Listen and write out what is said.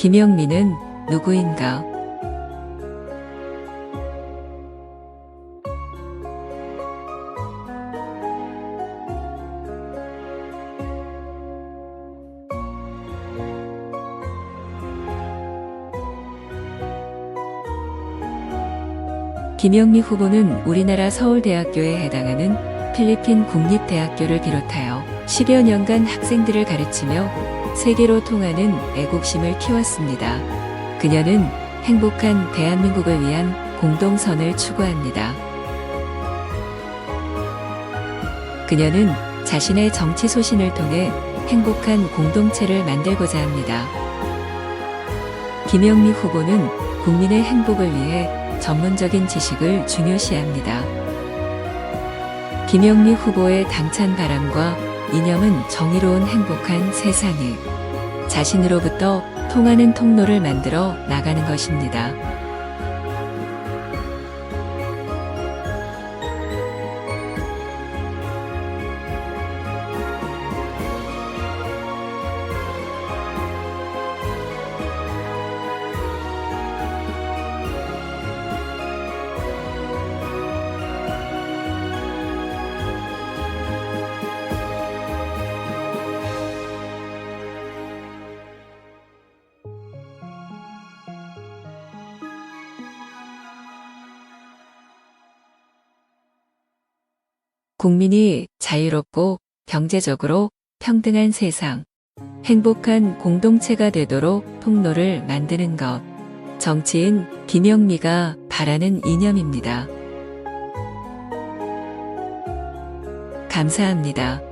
김영민은 누구인가? 김영미 후보는 우리나라 서울대학교에 해당하는 필리핀 국립대학교를 비롯하여 10여 년간 학생들을 가르치며 세계로 통하는 애국심을 키웠습니다. 그녀는 행복한 대한민국을 위한 공동선을 추구합니다. 그녀는 자신의 정치 소신을 통해 행복한 공동체를 만들고자 합니다. 김영미 후보는 국민의 행복을 위해 전문적인 지식을 중요시합니다. 김영미 후보의 당찬 바람과 이념은 정의로운 행복한 세상에 자신으로부터 통하는 통로를 만들어 나가는 것입니다. 국민이 자유롭고 경제적으로 평등한 세상, 행복한 공동체가 되도록 통로를 만드는 것. 정치인 김영미가 바라는 이념입니다. 감사합니다.